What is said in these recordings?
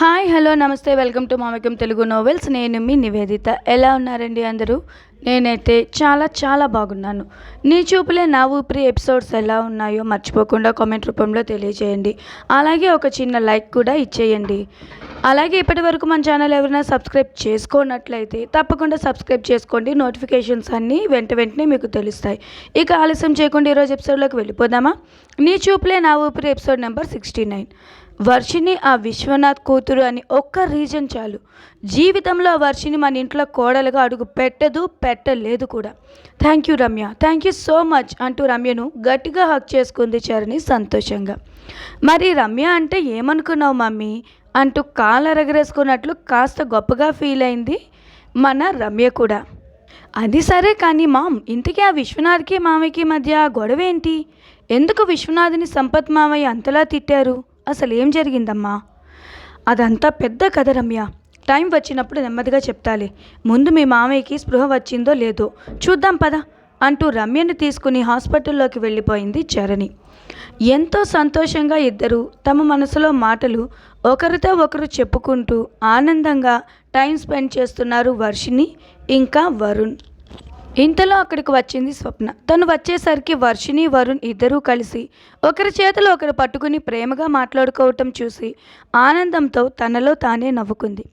Hi hello నమస్తే welcome to Mamakam Telugu novels. నేను మీ నివేదిత. ఎలా ఉన్నారండి అందరూ? నేనైతే చాలా చాలా బాగున్నాను. నీ చూపులే నా ఊపిరి ఎపిసోడ్స్ ఎలా ఉన్నాయో మర్చిపోకుండా కామెంట్ రూపంలో తెలియజేయండి అలాగే ఒక చిన్న లైక్ కూడా ఇచ్చేయండి. అలాగే ఇప్పటి వరకు మన ఛానల్ ఎవరైనా సబ్స్క్రైబ్ చేసుకోనట్లయితే తప్పకుండా సబ్స్క్రైబ్ చేసుకోండి. నోటిఫికేషన్స్ అన్నీ వెంట వెంటనే మీకు తెలుస్తాయి. ఇక ఆలస్యం చేయకుండా ఈరోజు ఎపిసోడ్లోకి వెళ్ళిపోదామా? నీ చూపులే నా ఊపిరి episode number sixty nine. Varshini ఆ విశ్వనాథ్ కూతురు అని ఒక్క రీజన్ చాలు. జీవితంలో ఆ వర్షిని మన ఇంట్లో కోడలుగా అడుగు పెట్టదు పెట్టలేదు కూడా. Thank you Ramya. Thank you so much అంటూ రమ్యను గట్టిగా హక్ చేసుకుంది చరణి సంతోషంగా. మరి రమ్య అంటే ఏమనుకున్నావు మమ్మీ? అంటూ కాలరగరేసుకున్నట్లు కాస్త గొప్పగా ఫీల్ అయింది మన రమ్య కూడా. అది సరే కానీ మామ్ ఇంతకీ ఆ విశ్వనాథ్కి మామయ్యకి మధ్య గొడవ ఏంటి ఎందుకు విశ్వనాథ్ని సంపత్ మామయ్య అంతలా తిట్టారు? అసలు ఏం జరిగిందమ్మా? అదంతా పెద్ద కథ రమ్య. టైం వచ్చినప్పుడు నెమ్మదిగా చెప్తాలే. ముందు మీ మామయ్యకి స్పృహ వచ్చిందో లేదో చూద్దాం పద అంటూ రమ్యని తీసుకుని హాస్పిటల్లోకి వెళ్ళిపోయింది చరణి. ఎంతో సంతోషంగా ఇద్దరు తమ మనసులో మాటలు ఒకరితో ఒకరు చెప్పుకుంటూ ఆనందంగా టైం స్పెండ్ చేస్తున్నారు వర్షిని ఇంకా వరుణ్. ఇంతలో అక్కడికి వచ్చింది స్వప్న. తను వచ్చేసరికి వర్షిని వరుణ్ ఇద్దరూ కలిసి ఒకరి చేతులు ఒకరు పట్టుకుని ప్రేమగా మాట్లాడుకోవటం చూసి ఆనందంతో తనలో తానే నవ్వుకుంది.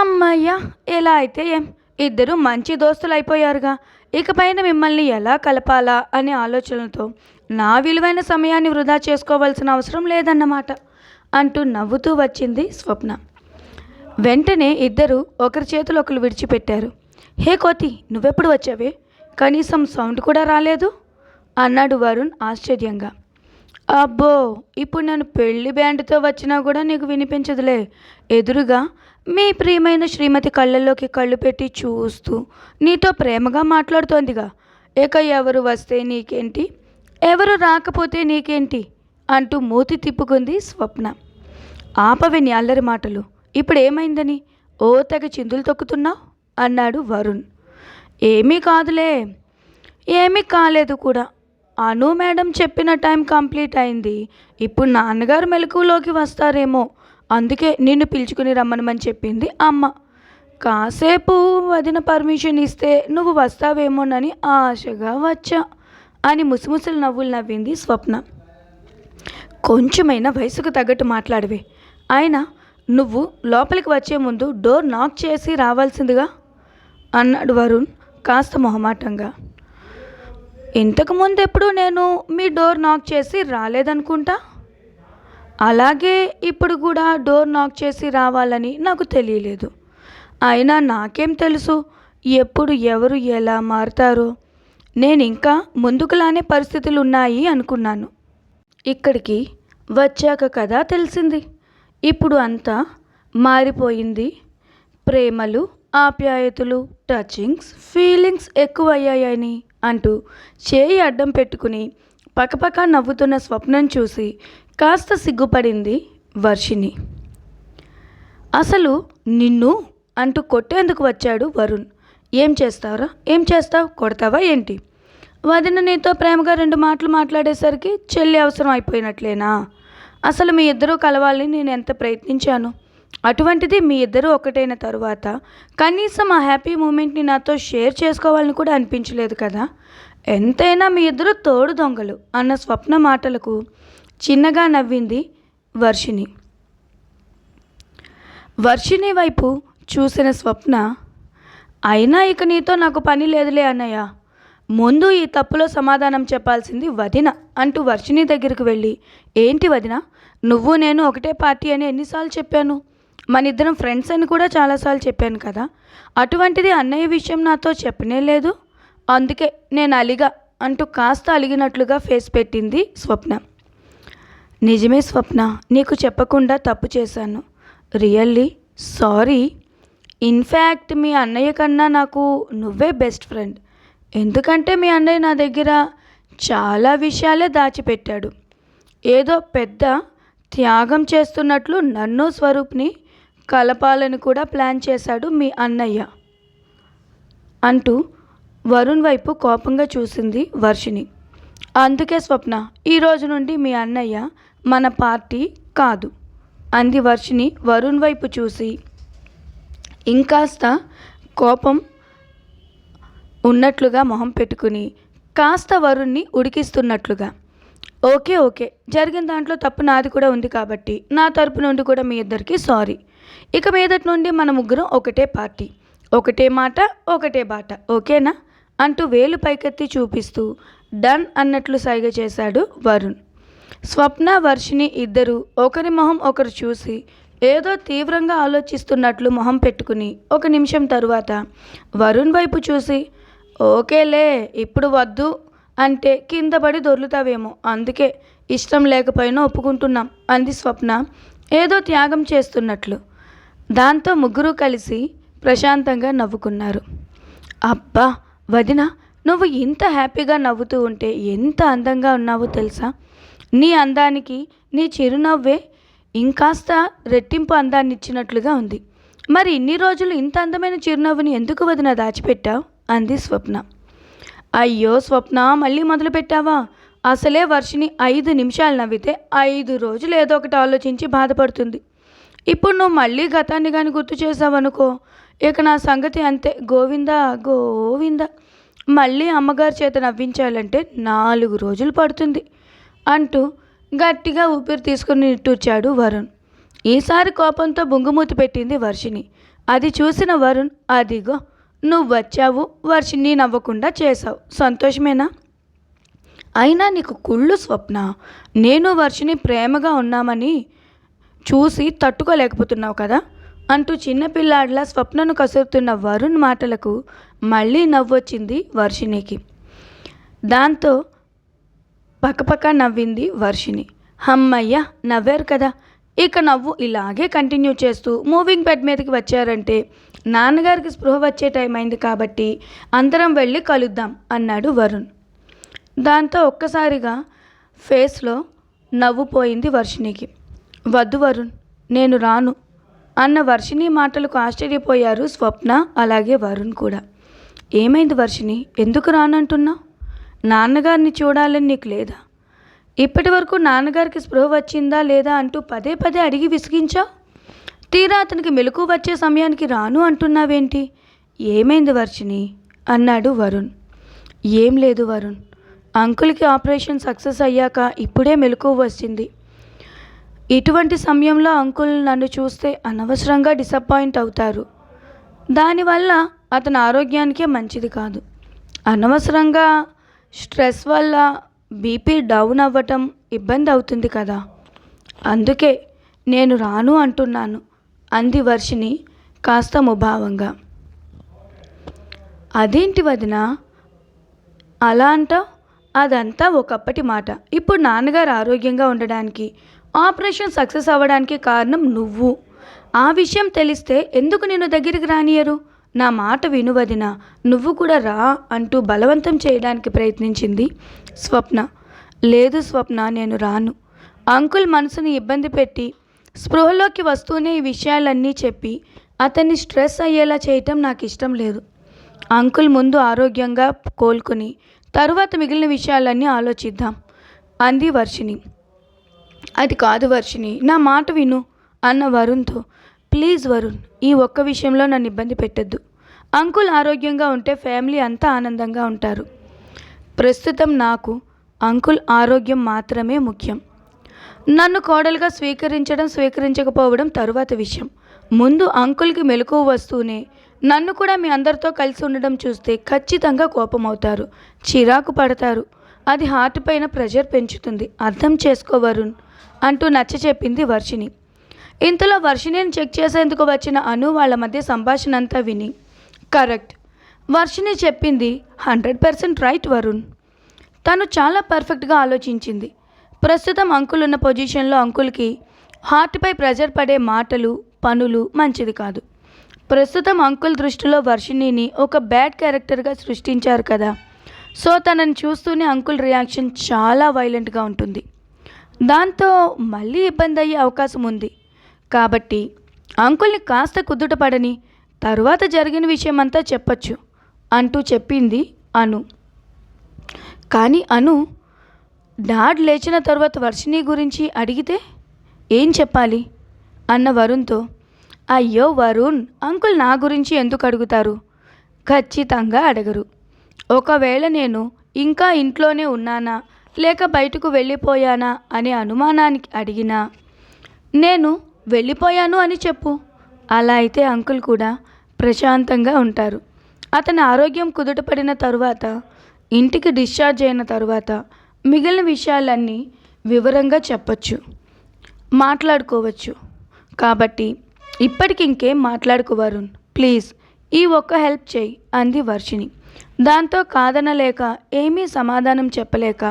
అమ్మయ్య ఎలా అయితే ఏం? ఇద్దరు మంచి దోస్తులు అయిపోయారుగా ఇకపైన మిమ్మల్ని ఎలా కలపాలా? అనే ఆలోచనలతో నా విలువైన సమయాన్ని వృధా చేసుకోవాల్సిన అవసరం లేదన్నమాట అంటూ నవ్వుతూ వచ్చింది స్వప్న. వెంటనే ఇద్దరు ఒకరి చేతులు ఒకరు విడిచిపెట్టారు. హే కోతి నువ్వెప్పుడు వచ్చావే? కనీసం సౌండ్ కూడా రాలేదు? అన్నాడు వరుణ్ ఆశ్చర్యంగా. అబ్బో ఇప్పుడు నేను పెళ్ళి బ్యాండ్తో వచ్చినా కూడా నీకు వినిపించదులే. ఎదురుగా మీ ప్రియమైన శ్రీమతి కళ్ళల్లోకి కళ్ళు పెట్టి చూస్తూ నీతో ప్రేమగా మాట్లాడుతోందిగా. ఇక ఎవరు వస్తే నీకేంటి? ఎవరు రాకపోతే నీకేంటి? అంటూ మూతి తిప్పుకుంది స్వప్న. ఆపవే నీ అల్లరి మాటలు. ఇప్పుడు ఏమైందని ఓ తెగ చిందులు తొక్కుతున్నావు? అన్నాడు వరుణ్. ఏమీ కాదులే. ఏమీ కాలేదు కూడా. అను మేడం చెప్పిన టైం కంప్లీట్ అయింది. ఇప్పుడు నాన్నగారు మెలకువలోకి వస్తారేమో. అందుకే నిన్ను పిలుచుకుని రమ్మనమని చెప్పింది అమ్మ. కాసేపు వదిన పర్మిషన్ ఇస్తే నువ్వు వస్తావేమోనని ఆశగా వచ్చా అని ముసిముసలు నవ్వులు నవ్వింది స్వప్న. కొంచెమైనా వయసుకు తగ్గట్టు మాట్లాడవే. అయినా నువ్వు లోపలికి వచ్చే ముందు డోర్ నాక్ చేసి రావాల్సిందిగా అన్నాడు వరుణ్ కాస్త మొహమాటంగా. ఇంతకుముందు ఎప్పుడు నేను మీ డోర్ నాక్ చేసి రాలేదనుకుంటా? అలాగే ఇప్పుడు కూడా డోర్ నాక్ చేసి రావాలని నాకు తెలియలేదు. అయినా నాకేం తెలుసు? ఎప్పుడు ఎవరు ఎలా మారుతారో. నేను ఇంకా ముందుకులానే పరిస్థితులు ఉన్నాయి అనుకున్నాను. ఇక్కడికి వచ్చాక కదా తెలిసింది. ఇప్పుడు అంతా మారిపోయింది. ప్రేమలు ఆప్యాయతలు టచింగ్స్ ఫీలింగ్స్ ఎక్కువయ్యాయని అంటూ చేయి అడ్డం పెట్టుకుని పకపక నవ్వుతున్న స్వప్నం చూసి కాస్త సిగ్గుపడింది వర్షిని అసలు నిన్ను అంటూ కొట్టేందుకు వచ్చాడు వరుణ్. ఏం చేస్తావురా? ఏం చేస్తావు? కొడతావా ఏంటి? వదిన నీతో ప్రేమగా రెండు మాటలు మాట్లాడేసరికి చెల్లి అవసరం అయిపోయినట్లేనా? అసలు మీ ఇద్దరూ కలవాలని నేను ఎంత ప్రయత్నించాను? అటువంటిది మీ ఇద్దరూ ఒకటైన తరువాత కనీసం ఆ హ్యాపీ మూమెంట్ని నాతో షేర్ చేసుకోవాలని కూడా అనిపించలేదు కదా? ఎంతైనా మీ ఇద్దరు తోడు దొంగలు అన్న స్వప్న మాటలకు చిన్నగా నవ్వింది వర్షిణి. వర్షిణి వైపు చూసిన స్వప్న అయినా ఇక నీతో నాకు పని లేదులే అన్నయ్య. ముందు ఈ తప్పులో సమాధానం చెప్పాల్సింది వదిన అంటూ వర్షిణి దగ్గరికి వెళ్ళి ఏంటి వదిన? నువ్వు నేను ఒకటే పార్టీ అని ఎన్నిసార్లు చెప్పాను? మన ఇద్దరం ఫ్రెండ్స్ అని కూడా చాలాసార్లు చెప్పాను కదా. అటువంటిది అన్నయ్య విషయం నాతో చెప్పనే లేదు. అందుకే నేను అలిగా అంటూ కాస్త అలిగినట్లుగా ఫేస్ పెట్టింది స్వప్న. నిజమే స్వప్న నీకు చెప్పకుండా తప్పు చేశాను. రియల్లీ సారీ ఇన్ఫ్యాక్ట్ మీ అన్నయ్య కన్నా నాకు నువ్వే బెస్ట్ ఫ్రెండ్ ఎందుకంటే మీ అన్నయ్య నా దగ్గర చాలా విషయాలే దాచిపెట్టాడు. ఏదో పెద్ద త్యాగం చేస్తున్నట్లు నన్ను స్వరూప్ని కలపాలని కూడా ప్లాన్ చేశాడు మీ అన్నయ్య. అంటూ వరుణ్ వైపు కోపంగా చూసింది వర్షిని అందుకే స్వప్న ఈ రోజు నుండి మీ అన్నయ్య మన పార్టీ కాదు అంది వర్షిని వరుణ్ వైపు చూసి. ఇంకాస్త కోపం ఉన్నట్లుగా మొహం పెట్టుకుని కాస్త వరుణ్ణి ఉడికిస్తున్నట్లుగా. ఓకే ఓకే జరిగిన దాంట్లో తప్పు నాది కూడా ఉంది కాబట్టి నా తరపు నుండి కూడా మీ ఇద్దరికి సారీ. ఇక మీదటి నుండి మన ముగ్గురం ఒకటే పార్టీ ఒకటే మాట ఒకటే బాట ఓకేనా? అంటూ వేలు పైకెత్తి చూపిస్తూ డన్ అన్నట్లు సైగ చేశాడు వరుణ్. స్వప్న వర్షిని ఇద్దరు ఒకరి మొహం ఒకరు చూసి ఏదో తీవ్రంగా ఆలోచిస్తున్నట్లు మొహం పెట్టుకుని ఒక నిమిషం తరువాత వరుణ్ వైపు చూసి ఓకేలే ఇప్పుడు వద్దు అంటే కింద పడి దొర్లుతావేమో అందుకే ఇష్టం లేకపోయినా ఒప్పుకుంటున్నాం అంది స్వప్న. ఏదో త్యాగం చేస్తున్నట్లు. దాంతో ముగ్గురు కలిసి ప్రశాంతంగా నవ్వుకున్నారు. అబ్బా! వదిన నువ్వు ఇంత హ్యాపీగా నవ్వుతూ ఉంటే ఎంత అందంగా ఉన్నావో తెలుసా? నీ అందానికి నీ చిరునవ్వే ఇంకాస్త రెట్టింపు అందాన్ని ఇచ్చినట్లుగా ఉంది. మరి ఇన్ని రోజులు ఇంత అందమైన చిరునవ్వుని ఎందుకు వదిన దాచిపెట్టావు? అంది స్వప్న. అయ్యో స్వప్న మళ్ళీ మొదలు పెట్టావా? అసలే వర్షిని ఐదు నిమిషాలు నవ్వితే ఐదు రోజులు ఏదో ఒకటి ఆలోచించి బాధపడుతుంది. ఇప్పుడు నువ్వు మళ్ళీ గతాన్ని కానీ గుర్తు చేసావనుకో ఇక నా సంగతి అంతే. గోవిందా గోవింద. మళ్ళీ అమ్మగారి చేత నవ్వించాలంటే నాలుగు రోజులు పడుతుంది అంటూ గట్టిగా ఊపిరి తీసుకుని నిట్టూర్చాడు వరుణ్. ఈసారి కోపంతో బొంగుమూతి పెట్టింది వర్షిని అది చూసిన వరుణ్ అదిగో నువ్వు వచ్చావు వర్షిని నవ్వకుండా చేసావు సంతోషమేనా? అయినా నీకు కుళ్ళు స్వప్న. నేను వర్షిని ప్రేమగా ఉన్నామని చూసి తట్టుకోలేకపోతున్నావు కదా? అంటూ చిన్నపిల్లాడిలా స్వప్నను కసురుతున్న వరుణ్ మాటలకు మళ్ళీ నవ్వొచ్చింది వర్షిణికి. దాంతో పక్కపక్క నవ్వింది వర్షిణి. హమ్మయ్య నవ్వారు కదా? ఇక నవ్వు ఇలాగే కంటిన్యూ చేస్తూ మూవింగ్ బెడ్ మీదకి వచ్చారంటే నాన్నగారికి స్పృహ వచ్చే టైం అయింది కాబట్టి అందరం వెళ్ళి కలుద్దాం అన్నాడు వరుణ్. దాంతో ఒక్కసారిగా ఫేస్లో నవ్వు పోయింది వర్షిణికి. వద్దు వరుణ్ నేను రాను అన్న వర్షిణి మాటలకు ఆశ్చర్యపోయారు స్వప్న అలాగే వరుణ్ కూడా. ఏమైంది వర్షిణి ఎందుకు రానంటున్నావు నాన్నగారిని చూడాలని నీకు లేదా? ఇప్పటి వరకు నాన్నగారికి స్పృహ వచ్చిందా లేదా అంటూ పదే పదే అడిగి విసిగించావు తీరా అతనికి మెలకు వచ్చే సమయానికి రాను అంటున్నావేంటి? ఏమైంది వర్షిణి? అన్నాడు వరుణ్. ఏం లేదు వరుణ్ అంకుల్కి ఆపరేషన్ సక్సెస్ అయ్యాక ఇప్పుడే మెలకు వచ్చింది. ఇటువంటి సమయంలో అంకుల్ నన్ను చూస్తే అనవసరంగా డిసప్పాయింట్ అవుతారు. దానివల్ల అతని ఆరోగ్యానికే మంచిది కాదు. అనవసరంగా స్ట్రెస్ వల్ల బీపీ డౌన్ అవ్వటం ఇబ్బంది అవుతుంది కదా. అందుకే నేను రాను అంటున్నాను. అంది వర్షిని కాస్త ముభావంగా. అదేంటి వదిన? అలా అంటావు? అదంతా ఒకప్పటి మాట. ఇప్పుడు నాన్నగారు ఆరోగ్యంగా ఉండడానికి ఆపరేషన్ సక్సెస్ అవ్వడానికి కారణం నువ్వు. ఆ విషయం తెలిస్తే ఎందుకు నేను దగ్గరికి రానియరు నా మాట వినువదిన నువ్వు కూడా రా అంటూ బలవంతం చేయడానికి ప్రయత్నించింది స్వప్న. లేదు స్వప్న నేను రాను. అంకుల్ మనసుని ఇబ్బంది పెట్టి స్పృహలోకి వస్తూనే ఈ విషయాలన్నీ చెప్పి అతన్ని స్ట్రెస్ అయ్యేలా చేయటం నాకు ఇష్టం లేదు. అంకుల్ ముందు ఆరోగ్యంగా కోలుకుని తరువాత మిగిలిన విషయాలన్నీ ఆలోచిద్దాం అంది వర్షిని అది కాదు వర్షిని నా మాట విను అన్న వరుణ్తో. ప్లీజ్ వరుణ్ ఈ ఒక్క విషయంలో నన్ను ఇబ్బంది పెట్టద్దు. అంకుల్ ఆరోగ్యంగా ఉంటే ఫ్యామిలీ అంతా ఆనందంగా ఉంటారు. ప్రస్తుతం నాకు అంకుల్ ఆరోగ్యం మాత్రమే ముఖ్యం. నన్ను కోడలుగా స్వీకరించడం స్వీకరించకపోవడం తరువాత విషయం. ముందు అంకుల్కి మెలకువ వస్తూనే నన్ను కూడా మీ అందరితో కలిసి ఉండడం చూస్తే ఖచ్చితంగా కోపం అవుతారు చిరాకు పడతారు. అది హార్ట్ పైన ప్రెషర్ పెంచుతుంది. అర్థం చేసుకో వరుణ్. అంటూ నచ్చ చెప్పింది వర్షిణి. ఇంతలో వర్షిణిని చెక్ చేసేందుకు వచ్చిన అను వాళ్ళ మధ్య సంభాషణ అంతా విని కరెక్ట్. వర్షిణి చెప్పింది హండ్రెడ్ పర్సెంట్ రైట్ వరుణ్. తను చాలా పర్ఫెక్ట్గా ఆలోచించింది. ప్రస్తుతం అంకుల్ ఉన్న పొజిషన్లో అంకుల్కి హార్ట్పై ప్రెజర్ పడే మాటలు పనులు మంచిది కాదు. ప్రస్తుతం అంకుల్ దృష్టిలో వర్షిణిని ఒక బ్యాడ్ క్యారెక్టర్గా సృష్టించారు కదా. సో తనని చూస్తూనే అంకుల్ రియాక్షన్ చాలా వైలెంట్గా ఉంటుంది. దాంతో మళ్ళీ ఇబ్బంది అయ్యే అవకాశం ఉంది. కాబట్టి అంకుల్ని కాస్త కుదుట పడని తరువాత జరిగిన విషయం అంతా చెప్పచ్చు అంటూ చెప్పింది అను. కానీ అను డాడ్ లేచిన తర్వాత వర్షిణి గురించి అడిగితే ఏం చెప్పాలి? అన్న వరుణ్తో అయ్యో వరుణ్ అంకుల్ నా గురించి ఎందుకు అడుగుతారు? ఖచ్చితంగా అడగరు. ఒకవేళ నేను ఇంకా ఇంట్లోనే ఉన్నానా? లేక బయటకు వెళ్ళిపోయానా అనే అనుమానానికి అడిగినా. నేను వెళ్ళిపోయాను అని చెప్పు. అలా అయితే అంకుల్ కూడా ప్రశాంతంగా ఉంటారు. అతని ఆరోగ్యం కుదుటపడిన తరువాత ఇంటికి డిశ్చార్జ్ అయిన తరువాత మిగిలిన విషయాలన్నీ వివరంగా చెప్పచ్చు. మాట్లాడుకోవచ్చు. కాబట్టి ఇప్పటికి ఇంకేం మాట్లాడుకు వరుణ్? ప్లీజ్ ఈ ఒక్క హెల్ప్ చేయి అంది వర్షిని దాంతో కాదనలేక ఏమీ సమాధానం చెప్పలేక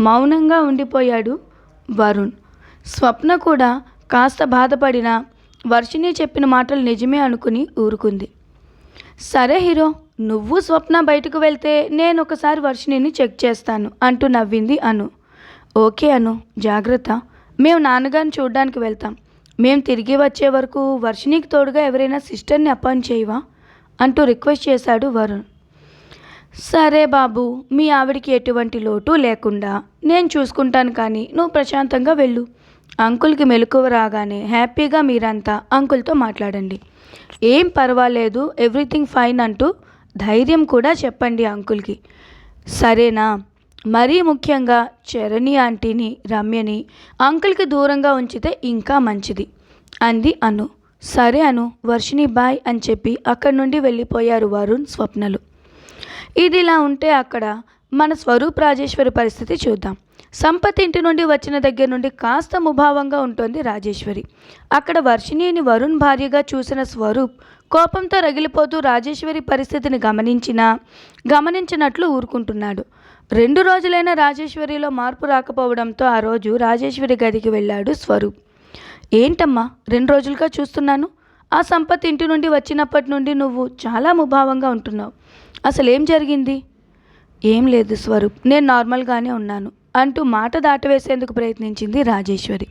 మౌనంగా ఉండిపోయాడు వరుణ్. స్వప్న కూడా కాస్త బాధపడినా వర్షిని చెప్పిన మాటలు నిజమే అనుకుని ఊరుకుంది. సరే హీరో నువ్వు స్వప్న బయటకు వెళ్తే నేను ఒకసారి వర్షిణిని చెక్ చేస్తాను అంటూ నవ్వింది అను. ఓకే అను జాగ్రత్త. మేము నాన్నగారిని చూడడానికి వెళ్తాం. మేము తిరిగి వచ్చే వరకు వర్షిణికి తోడుగా ఎవరైనా సిస్టర్ని అపాయింట్ చేయవా? అంటూ రిక్వెస్ట్ చేశాడు వరుణ్. సరే బాబు మీ ఆవిడికి ఎటువంటి లోటు లేకుండా నేను చూసుకుంటాను కానీ నువ్వు ప్రశాంతంగా వెళ్ళు. అంకుల్కి మెలకువ రాగానే హ్యాపీగా మీరంతా అంకుల్తో మాట్లాడండి. ఏం పర్వాలేదు ఎవ్రీథింగ్ ఫైన్ అంటూ ధైర్యం కూడా చెప్పండి అంకుల్కి. సరేనా? మరీ ముఖ్యంగా చరణి ఆంటీని రమ్యని అంకుల్కి దూరంగా ఉంచితే ఇంకా మంచిది అంది అను. సరే అను వర్షిని బాయ్ అని చెప్పి అక్కడి నుండి వెళ్ళిపోయారు వరుణ్ స్వప్నలు. ఇది ఇలా ఉంటే అక్కడ మన స్వరూప్ రాజేశ్వరి పరిస్థితి చూద్దాం. సంపత్ ఇంటి నుండి వచ్చిన దగ్గర నుండి కాస్త ముభావంగా ఉంటుంది రాజేశ్వరి. అక్కడ వర్షిణిని వరుణ్ భార్యగా చూసిన స్వరూప్ కోపంతో రగిలిపోతూ రాజేశ్వరి పరిస్థితిని గమనించినా గమనించినట్లు ఊరుకుంటున్నాడు. రెండు రోజులైన రాజేశ్వరిలో మార్పు రాకపోవడంతో ఆ రోజు రాజేశ్వరి గదికి వెళ్ళాడు స్వరూప్. ఏంటమ్మా రెండు రోజులుగా చూస్తున్నాను? ఆ సంపత్ ఇంటి నుండి వచ్చినప్పటి నుండి నువ్వు చాలా ముభావంగా ఉంటున్నావు. అసలు ఏం జరిగింది? ఏం లేదు స్వరూప్ నేను నార్మల్గానే ఉన్నాను అంటూ మాట దాటవేసేందుకు ప్రయత్నించింది రాజేశ్వరి.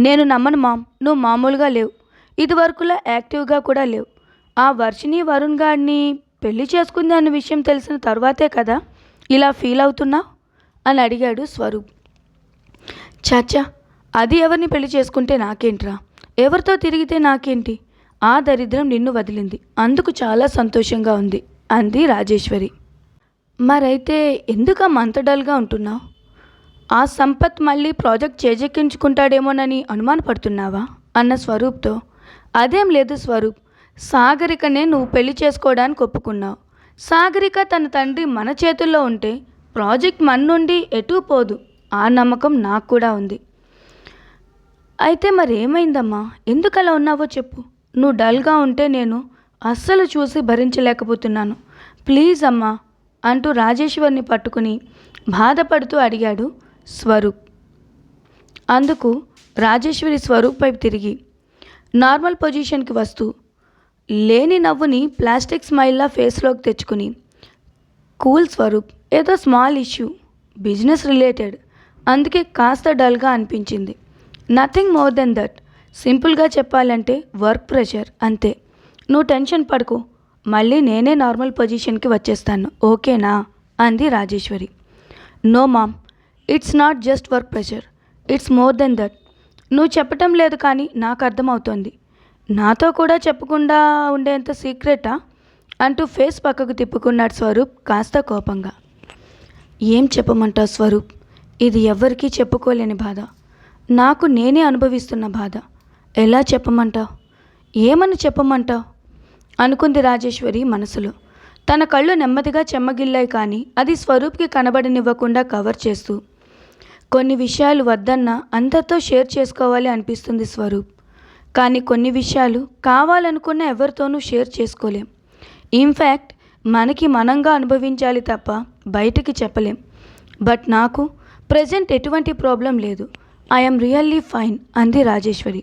నేను నమ్మను మామ్ నువ్వు మామూలుగా లేవు. ఇదివరకులా యాక్టివ్గా కూడా లేవు. ఆ వర్షిని వరుణ్ గారిని పెళ్ళి చేసుకుంది అన్న విషయం తెలిసిన తర్వాతే కదా ఇలా ఫీల్ అవుతున్నావు అని అడిగాడు స్వరూప్. చాచా అది ఎవరిని పెళ్ళి చేసుకుంటే నాకేంట్రా? ఎవరితో తిరిగితే నాకేంటి? ఆ దరిద్రం నిన్ను వదిలింది. అందుకు చాలా సంతోషంగా ఉంది. అంది రాజేశ్వరి. మరైతే ఎందుకమ్మా అంత డల్గా ఉంటున్నావు? ఆ సంపత్ మళ్ళీ ప్రాజెక్ట్ చేజెక్కించుకుంటాడేమోనని అనుమానపడుతున్నావా? అన్న స్వరూప్తో. అదేం లేదు స్వరూప్. సాగరికనే నువ్వు పెళ్ళి చేసుకోవడానికి ఒప్పుకున్నావు. సాగరిక తన తండ్రి మన చేతుల్లో ఉంటే ప్రాజెక్ట్ మన నుండి ఎటూ పోదు. ఆ నమ్మకం నాకు కూడా ఉంది. అయితే మరి ఏమైందమ్మా ఎందుకు అలా ఉన్నావో చెప్పు. నువ్వు డల్గా ఉంటే నేను అస్సలు చూసి భరించలేకపోతున్నాను. ప్లీజ్ అమ్మా అంటూ రాజేశ్వర్ని పట్టుకుని బాధపడుతూ అడిగాడు స్వరూప్. అందుకు రాజేశ్వరి స్వరూప్ వైపు తిరిగి నార్మల్ పొజిషన్కి వస్తూ లేని నవ్వుని ప్లాస్టిక్ స్మైల్లా ఫేస్లోకి తెచ్చుకుని కూల్ స్వరూప్ ఏదో స్మాల్ ఇష్యూ బిజినెస్ రిలేటెడ్ అందుకే కాస్త డల్గా అనిపించింది. నథింగ్ మోర్ దెన్ దట్ సింపుల్గా చెప్పాలంటే వర్క్ ప్రెషర్ అంతే. నువ్వు టెన్షన్ పడుకు. మళ్ళీ నేనే నార్మల్ పొజిషన్కి వచ్చేస్తాను. ఓకేనా? అంది Rajeshwari. No mom. It's not just work pressure. It's more than that. నువ్వు చెప్పటం లేదు కానీ నాకు అర్థమవుతోంది. నాతో కూడా చెప్పకుండా ఉండేంత సీక్రెటా? అంటూ ఫేస్ పక్కకు తిప్పుకున్నాడు స్వరూప్ కాస్త కోపంగా. ఏం చెప్పమంటావు స్వరూప్? ఇది ఎవ్వరికీ చెప్పుకోలేని బాధ. నాకు నేనే అనుభవిస్తున్న బాధ. ఎలా చెప్పమంటావు? ఏమని చెప్పమంటావు? అనుకుంది రాజేశ్వరి మనసులో. తన కళ్ళు నెమ్మదిగా చెమ్మగిల్లాయి కానీ అది స్వరూప్కి కనబడనివ్వకుండా కవర్ చేస్తూ కొన్ని విషయాలు వద్దన్నా అందరితో షేర్ చేసుకోవాలి అనిపిస్తుంది స్వరూప్. కానీ కొన్ని విషయాలు కావాలనుకున్న ఎవరితోనూ షేర్ చేసుకోలేం. ఇన్ఫ్యాక్ట్ మనకి మనంగా అనుభవించాలి తప్ప బయటికి చెప్పలేం. బట్ నాకు ప్రజెంట్ ఎటువంటి ప్రాబ్లం లేదు. ఐఎమ్ రియల్లీ ఫైన్ అంది రాజేశ్వరి.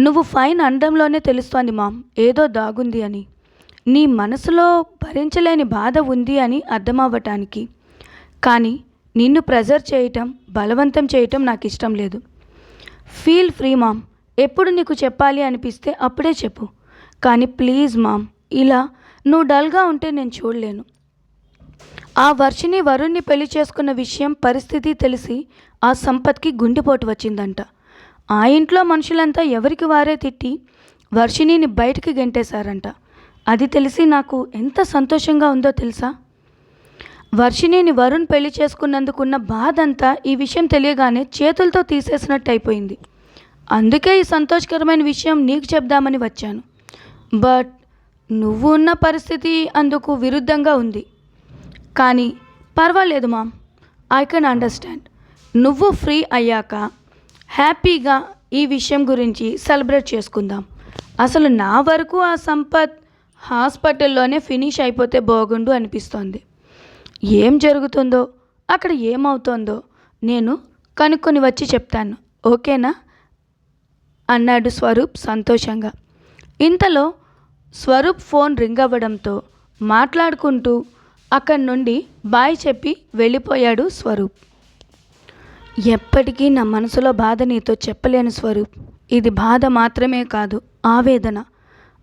నువ్వు ఫైన్ అనడంలోనే తెలుస్తోంది మామ్. ఏదో దాగుంది అని. నీ మనసులో భరించలేని బాధ ఉంది అని అర్థమవ్వటానికి. కానీ నిన్ను ప్రెజర్ చేయటం బలవంతం చేయటం నాకు ఇష్టం లేదు. Feel free mom. ఎప్పుడు నీకు చెప్పాలి అనిపిస్తే అప్పుడే చెప్పు. కానీ ప్లీజ్ మామ్ ఇలా నువ్వు డల్గా ఉంటే నేను చూడలేను. ఆ వర్షిని వరుణ్ణి పెళ్ళి చేసుకున్న విషయం పరిస్థితి తెలిసి ఆ సంపత్కి గుండెపోటు వచ్చిందంట. ఆ ఇంట్లో మనుషులంతా ఎవరికి వారే తిట్టి వర్షిణిని బయటికి గెంటేశారంట. అది తెలిసి నాకు ఎంత సంతోషంగా ఉందో తెలుసా? వర్షిణిని వరుణ్ పెళ్ళి చేసుకున్నందుకున్న బాధ అంతా ఈ విషయం తెలియగానే చేతులతో తీసేసినట్టు అయిపోయింది అందుకే ఈ సంతోషకరమైన విషయం నీకు చెప్దామని వచ్చాను. బట్ నువ్వు ఉన్న పరిస్థితి అందుకు విరుద్ధంగా ఉంది. కానీ పర్వాలేదు మామ్. I can understand. నువ్వు ఫ్రీ అయ్యాక హ్యాపీగా ఈ విషయం గురించి సెలబ్రేట్ చేసుకుందాం. అసలు నా వరకు ఆ సంపత్ హాస్పిటల్లోనే ఫినిష్ అయిపోతే బాగుండు అనిపిస్తోంది. ఏం జరుగుతుందో అక్కడ ఏమవుతోందో నేను కనుక్కొని వచ్చి చెప్తాను. ఓకేనా? అన్నాడు స్వరూప్ సంతోషంగా. ఇంతలో స్వరూప్ ఫోన్ రింగ్ అవ్వడంతో మాట్లాడుకుంటూ అక్కడి నుండి బాయ్ చెప్పి వెళ్ళిపోయాడు స్వరూప్. ఎప్పటికీ నా మనసులో బాధ నీతో చెప్పలేను స్వరూప్. ఇది బాధ మాత్రమే కాదు ఆవేదన.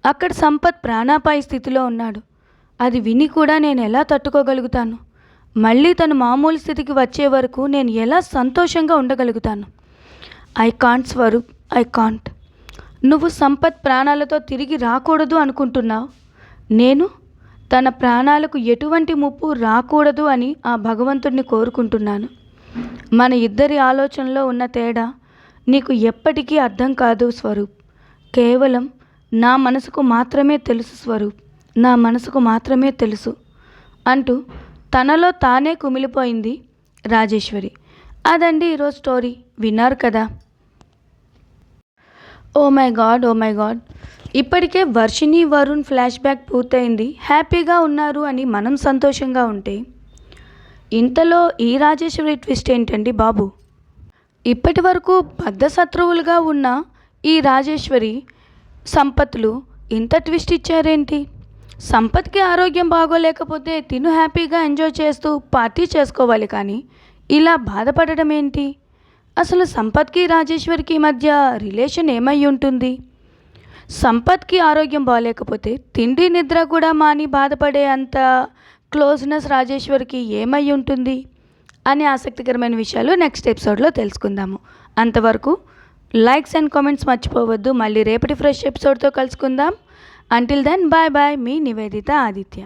అక్కడ సంపత్ ప్రాణాపాయ స్థితిలో ఉన్నాడు. అది విని కూడా నేను ఎలా తట్టుకోగలుగుతాను? మళ్ళీ తను మామూలు స్థితికి వచ్చే వరకు నేను ఎలా సంతోషంగా ఉండగలుగుతాను? I can't Swaroop. I can't నువ్వు సంపత్ ప్రాణాలతో తిరిగి రాకూడదు అనుకుంటున్నావు? నేను? తన ప్రాణాలకు ఎటువంటి ముప్పు రాకూడదు అని ఆ భగవంతుడిని కోరుకుంటున్నాను. మన ఇద్దరి ఆలోచనలో ఉన్న తేడా నీకు ఎప్పటికీ అర్థం కాదు స్వరూప్. కేవలం నా మనసుకు మాత్రమే తెలుసు స్వరూప్. నా మనసుకు మాత్రమే తెలుసు అంటూ తనలో తానే కుమిలిపోయింది రాజేశ్వరి. అదండి ఈరోజు స్టోరీ. విన్నారు కదా? Oh my God oh my God. ఇప్పటికే వర్షిణి వరుణ్ ఫ్లాష్ బ్యాక్ పూర్తయింది. హ్యాపీగా ఉన్నారు అని మనం సంతోషంగా ఉంటే ఇంతలో ఈ రాజేశ్వరి ట్విస్ట్ ఏంటండి బాబు? ఇప్పటి వరకు శత్రువులుగా ఉన్న ఈ రాజేశ్వరి సంపత్లు ఇంత ట్విస్ట్ ఇచ్చారేంటి? సంపత్కి ఆరోగ్యం బాగోలేకపోతే తిను హ్యాపీగా ఎంజాయ్ చేస్తూ పార్టీ చేసుకోవాలి కానీ ఇలా బాధపడడం ఏంటి? అసలు సంపత్కి రాజేశ్వరికి మధ్య రిలేషన్ ఏమై ఉంటుంది? సంపత్కి ఆరోగ్యం బాగలేకపోతే తిండి నిద్ర కూడా మాని బాధపడే అంత క్లోజ్నెస్ రాజేశ్వరికి ఏమై ఉంటుంది అనే ఆసక్తికరమైన విషయాలు నెక్స్ట్ ఎపిసోడ్లో తెలుసుకుందాము. అంతవరకు లైక్స్ అండ్ కామెంట్స్ మర్చిపోవద్దు. మళ్ళీ రేపటి ఫ్రెష్ ఎపిసోడ్తో కలుసుకుందాం. అంటిల్ దెన్ బాయ్ బాయ్ మీ నివేదిత ఆదిత్య.